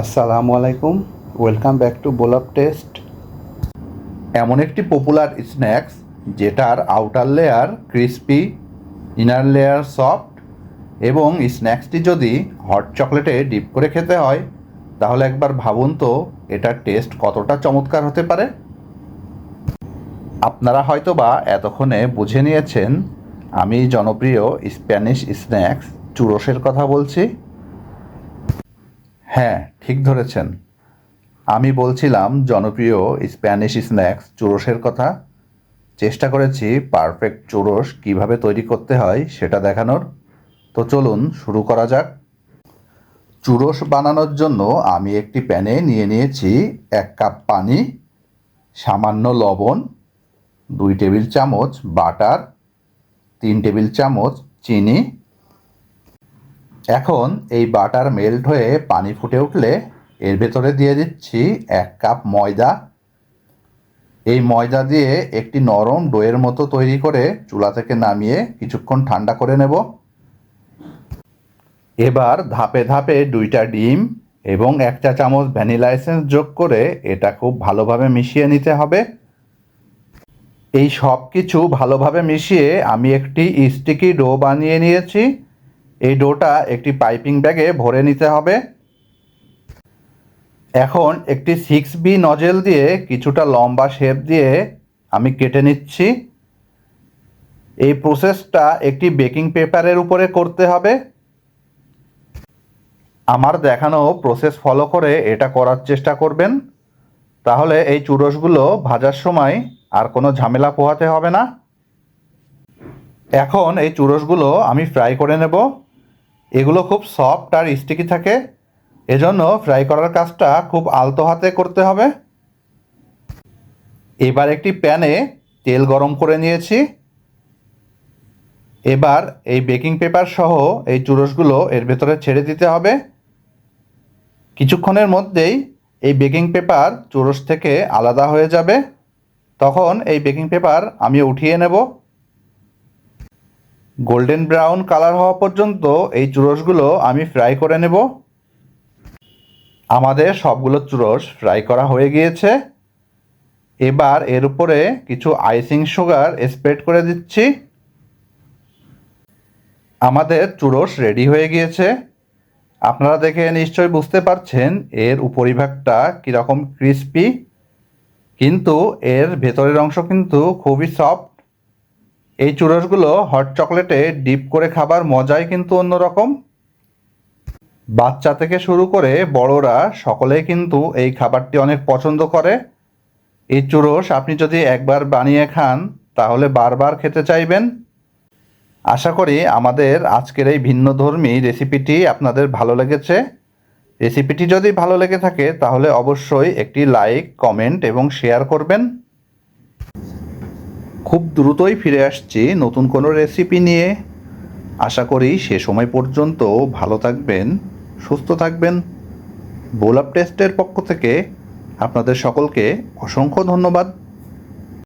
আসসালামু আলাইকুম। Welcome back to বোলাপ টেস্ট এমন একটি পপুলার স্ন্যাক্স যেটার outer layer crispy inner layer soft এবং স্ন্যাক্সটি যদি হট চকলেটে ডিপ করে খেতে হয়, তাহলে একবার ভাবুন তো এটার টেস্ট কতটা চমৎকার হতে পারে। আপনারা হয়তো বা এতক্ষণে বুঝে নিয়েছেন আমি জনপ্রিয় স্প্যানিশ স্ন্যাক্স চুরোসের কথা বলছি। হ্যাঁ ঠিক ধরেছেন। আমি বলছিলাম জনপ্রিয় স্প্যানিশ স্ন্যাক্স চুরোসের কথা। চেষ্টা করেছি পারফেক্ট চুরোস কীভাবে তৈরি করতে হয় সেটা দেখানোর। তো চলুন শুরু করা যাক। চুরোস বানানোর জন্য আমি একটি প্যানে নিয়ে নিয়েছি এক কাপ পানি, সামান্য লবণ, দুই টেবিল চামচ বাটার, তিন টেবিল চামচ চিনি এখন এই বাটার মেল্ট হয়ে পানি ফুটে উঠলে এর ভেতরে দিয়ে দিচ্ছি এক কাপ ময়দা। এই ময়দা দিয়ে একটি নরম ডোয়ের মতো তৈরি করে চুলা থেকে নামিয়ে কিছুক্ষণ ঠান্ডা করে নেব। এবার ধাপে ধাপে দুইটা ডিম এবং এক চা চামচ ভ্যানিলা এসেন্স যোগ করে এটা খুব ভালোভাবে মিশিয়ে নিতে হবে। এই সব কিছু ভালোভাবে মিশিয়ে আমি একটি স্টিকি ডো বানিয়ে নিয়েছি। এই ডোটা একটি পাইপিং ব্যাগে ভরে নিতে হবে। এখন একটি সিক্স বি নজেল দিয়ে কিছুটা লম্বা শেপ দিয়ে আমি কেটে নিচ্ছি। এই প্রসেসটা একটি বেকিং পেপারের উপরে করতে হবে। আমার দেখানো প্রসেস ফলো করে এটা করার চেষ্টা করবেন। তাহলে এই চুরসগুলো ভাজার সময় আর কোনো ঝামেলা পোহাতে হবে না। এখন এই চুরসগুলো আমি ফ্রাই করে নেব। এগুলো খুব সফট আর স্টিকি থাকে। এজন্য ফ্রাই করার কাজটা খুব আলতো হাতে করতে হবে। এবার একটি প্যানে তেল গরম করে নিয়েছি। এবার এই বেকিং পেপার সহ এই চুরসগুলো এর ভেতরে ছেড়ে দিতে হবে। কিছুক্ষণের মধ্যেই এই বেকিং পেপার চুরস থেকে আলাদা হয়ে যাবে। তখন এই বেকিং পেপার আমি উঠিয়ে নেব। গোল্ডেন ব্রাউন কালার হওয়া পর্যন্ত এই চুরসগুলো আমি ফ্রাই করে নেব। আমাদের সবগুলো চুরস ফ্রাই করা হয়ে গিয়েছে। এবার এর উপরে কিছু আইসিং সুগার স্প্রেড করে দিচ্ছি। আমাদের চুরস রেডি হয়ে গিয়েছে। আপনারা দেখে নিশ্চয়ই বুঝতে পারছেন এর উপরিভাগটা কীরকম ক্রিস্পি। কিন্তু এর ভেতরের অংশ কিন্তু খুবই সফট। এই চুরসগুলো হট চকলেটে ডিপ করে খাবার মজাই কিন্তু অন্যরকম। বাচ্চা থেকে শুরু করে বড়রা সকলেই কিন্তু এই খাবারটি অনেক পছন্দ করে। এই চুরস আপনি যদি একবার বানিয়ে খান, তাহলে বারবার খেতে চাইবেন। আশা করি আমাদের আজকের এই ভিন্নধর্মী রেসিপিটি আপনাদের ভালো লেগেছে। রেসিপিটি যদি ভালো লেগে থাকে, তাহলে অবশ্যই একটি লাইক, কমেন্ট এবং শেয়ার করবেন। খুব দ্রুতই ফিরে আসছি। নতুন কোনো রেসিপি নিয়ে। আশা করি সে সময় পর্যন্ত ভালো থাকবেন, সুস্থ থাকবেন। বোলাপ টেস্টের পক্ষ থেকে আপনাদের সকলকে অসংখ্য ধন্যবাদ।